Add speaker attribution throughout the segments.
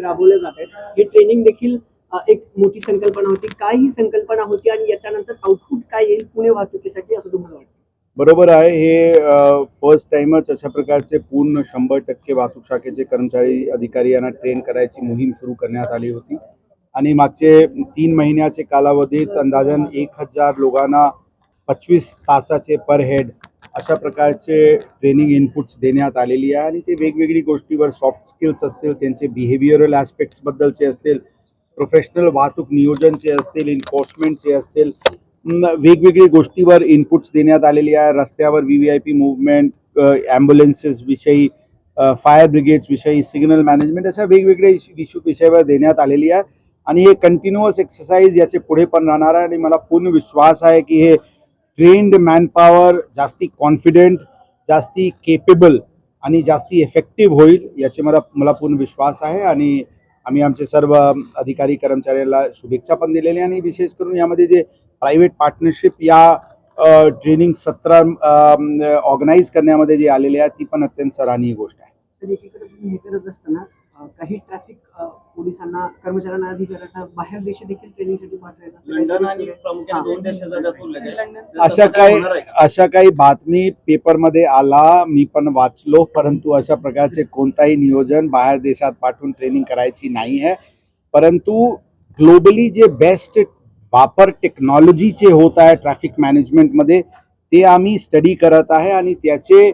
Speaker 1: राबवल्या जात आहेत. हे ट्रेनिंग देखील एक मोठी संकल्पना होती. काय ही संकल्पना होती आणि याच्यानंतर आउटपुट काय येईल पुणे वाहतुकीसाठी असं तुम्हाला वाटतं?
Speaker 2: बरोबर आहे. हे फर्स्ट टाइमच अशा प्रकारचे पूर्ण शंभर टक्के वाहतूक शाखेचे कर्मचारी अधिकारी यांना ट्रेन करायची मोहीम सुरू करण्यात आली होती. आणि मागचे तीन महिन्याचे कालावधीत अंदाजन एक हजार लोकांना पंचवीस तासाचे पर हेड अशा प्रकारचे ट्रेनिंग इनपुट्स देण्यात आलेली आहे आणि ते वेगवेगळी गोष्टीवर सॉफ्ट स्किल्स असतील त्यांचे बिहेवियरल ॲस्पेक्ट्सबद्दलचे असतील प्रोफेशनल वाहतूक नियोजनचे असतील इन्फोर्समेंटचे असतील वेगवेगळी गोष्टीवर इनपुट्स देण्यात आलेली आहे. रस्त्यावर V V I P movement ambulances विषयी फायर ब्रिगेड्सविषयी सिग्नल मॅनेजमेंट अशा वेगवेगळ्या इश्यू विषयावर देण्यात आलेली आहे. आणि हे कंटिन्युअस एक्सरसाइज याचे पुढे पण राहणार आहे आणि मला पूर्ण विश्वास आहे की हे ट्रेंड मॅनपॉवर जास्ती कॉन्फिडेंट जास्ती केपेबल आणि जास्ती इफेक्टिव्ह होईल याचे मला मला पूर्ण विश्वास आहे. आणि आम्ही आमचे सर्व अधिकारी कर्मचाऱ्यांना शुभेच्छा पण दिलेल्या आणि विशेष करून यामध्ये जे प्रायव्हेट पार्टनरशिप या ट्रेनिंग सत्र ऑर्गनाईज करण्यामध्ये जे आलेले आहे ती पण अत्यंत सराहनीय गोष्ट आहे.
Speaker 1: सर एकीकडे तुम्ही हे करत असताना काही ट्रॅफिक पोलिसांना कर्मचाऱ्यांना अधिकाऱ्यांना बाहेर देश देखील ट्रेनिंगसाठी पाठवायचं.
Speaker 2: अशा काही? अशा काही बातमी पेपरमध्ये आला मी पण वाचलो परंतु अशा प्रकारचे कोणताही नियोजन बाहेर देशात पाठवून ट्रेनिंग करायची नाही आहे परंतु ग्लोबली जे बेस्ट वापर टेक्नॉलॉजीचे होत आहे ट्रॅफिक मॅनेजमेंटमध्ये ते आम्ही स्टडी करत आहे आणि त्याचे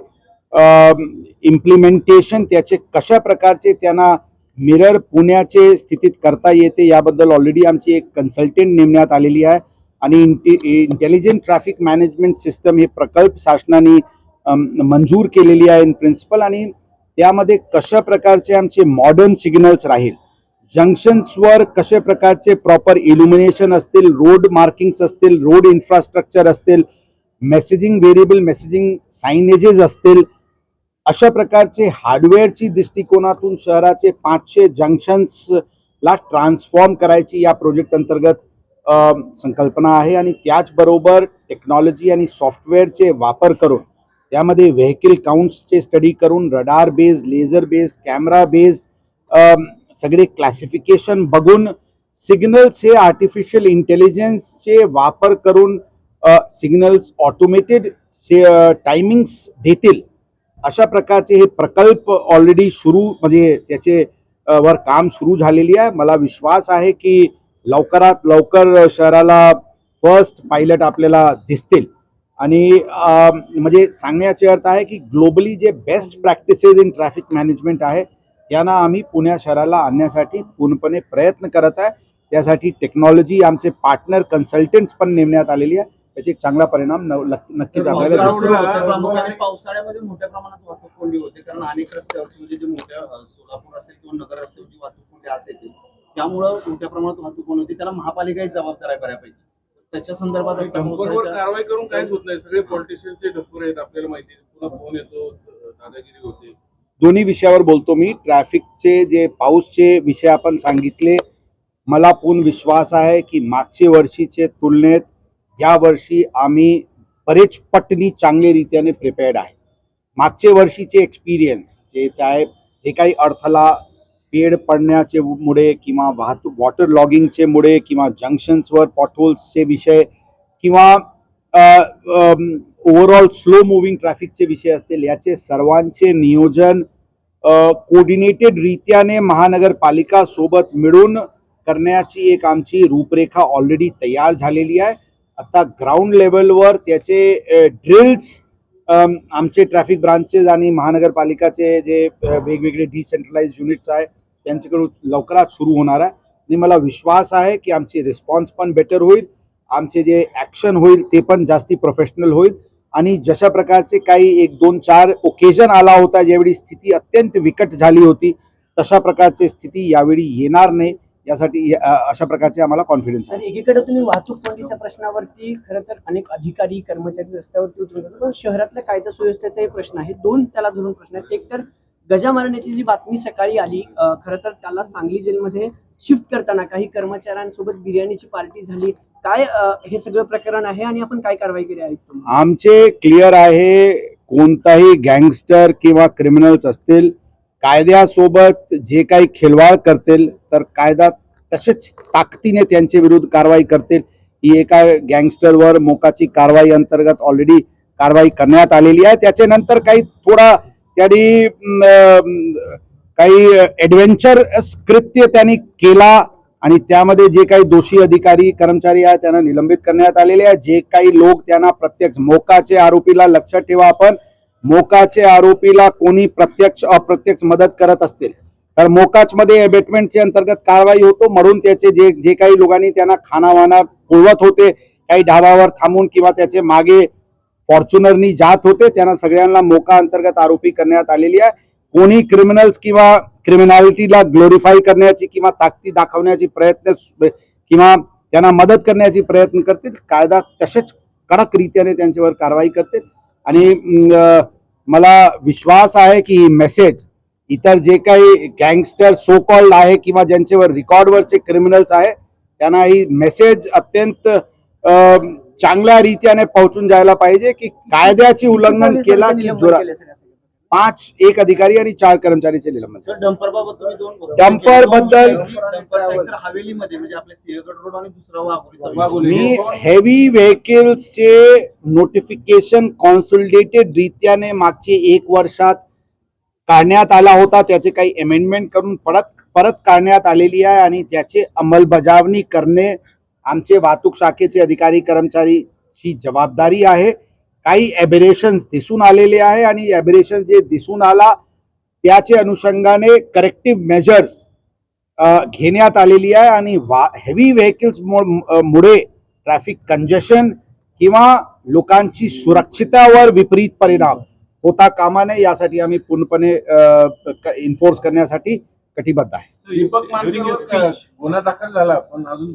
Speaker 2: इम्प्लिमेंटेशन त्याचे कशा प्रकारचे त्यांना मिरर पुण्याचे स्थितीत करता येते याबद्दल ऑलरेडी आमची एक कन्सल्टंट नेमण्यात आलेली आहे. आणि इंटेलिजंट ट्रॅफिक मॅनेजमेंट सिस्टम हे प्रकल्प शासनाने मंजूर केलेली आहे इन प्रिन्सिपल आणि त्यामध्ये कशा प्रकारचे आमचे मॉडर्न सिग्नल्स राहील? जंक्शन्सवर कशा प्रकारचे प्रॉपर इल्युमिनेशन असतील? रोड मार्किंग्स असतील? रोड इन्फ्रास्ट्रक्चर असतील? मेसेजिंग व्हेरिएबल मेसेजिंग सायनेजेस असतील? अशा प्रकारचे हार्डवेअरची दृष्टिकोनातून शहराचे पाचशे जंक्शन्सला ट्रान्सफॉर्म करायची या प्रोजेक्ट अंतर्गत संकल्पना आहे आणि त्याचबरोबर टेक्नॉलॉजी आणि सॉफ्टवेअरचे वापर करून त्यामध्ये व्हेकल काउंट्सचे स्टडी करून radar based laser based camera based सगळे क्लासिफिकेशन बघून सिग्नल्स हे आर्टिफिशियल इंटेलिजन्सचे वापर करून सिग्नल्स ऑटोमेटेड टायमिंग्स देतील. अशा प्रकारचे हे प्रकल्प ऑलरेडी सुरू म्हणजे त्याचे वर काम सुरू झालेली आहे. मला विश्वास आहे की लवकरात लवकर शहराला फर्स्ट पायलट आपल्याला दिसतील. आणि म्हणजे सांगण्याचे अर्थ आहे की ग्लोबली जे best practices in traffic management आहे त्यांना आम्ही पुण्या शहराला आणण्यासाठी पूर्णपणे प्रयत्न करत आहे. त्यासाठी टेक्नॉलॉजी आमचे पार्टनर कन्सल्टंट्स पण नेमण्यात आलेली आहे. त्याचे एक चांगला परिणाम नक्कीच आपल्याला दिसतो
Speaker 3: पावसाळ्यामध्ये मोठ्या प्रमाणात वाहतूक कोंडी होते. कारण अनेक रस्त्यावरची म्हणजे जे मोठ्या सोलापूर असेल किंवा नगर रस्त्यावरची वाहतूक कोंडी आत येते त्यामुळं मोठ्या प्रमाणात वाहतूक कोंडी होती. त्याला महापालिकाही जबाबदार आहे बऱ्यापैकी. त्याच्या संदर्भात
Speaker 4: कारवाई करून काहीच होत नाही. सगळे पॉलिटिशियनचे डंपर आहेत आपल्याला माहिती आहे. पुन्हा फोन येतो दादागिरी होते.
Speaker 2: दोन्ही विषयावर बोलतो मी. ट्रॅफिकचे जे पाऊसचे विषय आपण सांगितले मला पूर्ण विश्वास आहे की मागच्या वर्षीचे तुलनेत या वर्षी आम्ही बरेच पटनी चांगले रीतीने प्रिपेअर्ड आहे. मागच्या वर्षीचे एक्सपिरियन्स जे चाहे जे काही अडथळा पेड पडण्याचे मुळे किंवा वाहतूक वॉटर लॉगिंगचे मुळे किंवा जंक्शन्सवर पॉटहोल्सचे विषय किंवा ओव्हरऑल स्लो मुव्हिंग ट्रॅफिकचे विषय असतील याचे सर्वांचे नियोजन कोऑर्डिनेटेड रीत्याने महानगरपालिका सोबत मिळून करण्याची एक आमची रूपरेखा ऑलरेडी तयार झालेली आहे. आता ग्राउंड लेवलवर त्याचे ड्रिल्स आमचे ट्रॅफिक ब्रांचेस आणि महानगरपालिकाचे जे वेगवेगळे डिसेंट्रलाइज युनिट्स आहे त्यांच्याकडून लवकरात सुरू होणार आहे. आणि मला विश्वास आहे की आमची रिस्पॉन्स पण बेटर होईल आमचे जे ॲक्शन होईल ते पण जास्ती प्रोफेशनल होईल. आणि जशा प्रकारचे काही एक दोन चार ओकेजन आला होता ज्यावेळी स्थिती अत्यंत विकट झाली होती तशा प्रकारची स्थिती यावेळी येणार नाही. यासाठी अशा प्रकारचे आम्हाला कॉन्फिडन्स आहे.
Speaker 1: आणि एकीकडे तुम्ही वाहतूक कोंडीच्या प्रश्नावरती खरं तर अनेक अधिकारी कर्मचारी रस्त्यावरती उतरून येतात. पण शहरातल्या कायदा सुव्यवस्थेचाही प्रश्न आहे. दोन त्याला धरून प्रश्न आहेत. एक तर गजा मारण्याची जी बातमी सकाळी आली खरं तर त्याला सांगली जेलमध्ये शिफ्ट करताना काही कर्मचाऱ्यांसोबत बिर्याणीची पार्टी झाली. काय हे सगळं प्रकरण आहे आणि आपण काय कारवाई केली आहे?
Speaker 2: आमचे क्लिअर आहे कोणताही गँगस्टर किंवा क्रिमिनल्स असतील कायद्यासोबत जे काही खेलवाड करतील तर कायदा तसेच ताकदीने त्यांच्या विरुद्ध कारवाई करतील. ही एका गँगस्टरवर मोकाची कारवाई अंतर्गत ऑलरेडी कारवाई करण्यात आलेली आहे. त्याच्यानंतर काही थोडा त्यांनी काही ॲडव्हेंचर कृत्य त्यांनी केला आणि त्यामध्ये जे काही दोषी अधिकारी कर्मचारी आहेत त्यांना निलंबित करण्यात आलेले आहे जे काही लोक त्यांना प्रत्यक्ष मोकाचे आरोपीला लक्षात ठेवा आपण मोकाचे आरोपीला कोणी प्रत्यक्ष अप्रत्यक्ष मदत करत असतील. तर मोकाचमध्ये अबेटमेंटच्या अंतर्गत कारवाई होतो. म्हणून त्याचे जे जे काही लोकांनी त्यांना खानावाना पुरवत होते काही ढाबावर थांबून किंवा त्याचे मागे फॉर्च्युनरनी जात होते त्यांना सगळ्यांना मोका अंतर्गत आरोपी करण्यात आलेली आहे. कोणी क्रिमिनल्स किंवा क्रिमिनॅलिटीला ग्लोरीफाय करण्याची किंवा ताकदी दाखवण्याची प्रयत्न सु- किंवा त्यांना मदत करण्याची प्रयत्न करतील कायदा तसेच कडक रीतीने त्यांच्यावर कारवाई करतील. आणि मला विश्वास आहे की ही मेसेज इतर जे काही गँगस्टर सो कॉल्ड आहे किंवा ज्यांच्यावर रेकॉर्डवरचे क्रिमिनल्स आहे त्यांना ही मेसेज अत्यंत चांगल्या रीतीने पोहोचून जायला पाहिजे की कायद्याची उल्लंघन केला की जोरा पाच एक अधिकारी आणि चार कर्मचारीचे निलंबन
Speaker 3: सर डंपर
Speaker 2: डंपर. बद्दल-
Speaker 3: म्हणजे आपल्या सिंहगड रोड आणि दुसरा वाघोलीचा
Speaker 4: वाघोली.
Speaker 2: मी हेवी व्हेकल्सचे नोटिफिकेशन कॉन्सोलिडेटेड रीत्याने मागचे एक वर्षात काढण्यात आला होता. त्याचे काही अमेंडमेंट करून परत परत काढण्यात आलेली आहे आणि त्याची अंमलबजावणी करणे आमचे वाहतूक शाखेचे अधिकारी कर्मचारीची जबाबदारी आहे. काही ॲबेरेशन्स दिसून आलेले आहे आणि ॲबेरेशन जे दिसून आला त्याचे अनुषंगाने करेक्टिव्ह मेजर्स घेण्यात आलेली आहे आणि वा हेवी व्हेकल्स मुळे ट्रॅफिक कंजेशन किंवा लोकांची सुरक्षितावर विपरीत परिणाम होता कामा नये यासाठी आम्ही पूर्णपणे इन्फोर्स करण्यासाठी कटिबद्ध आहे.
Speaker 4: गुन्हा दाखल झाला पण अजून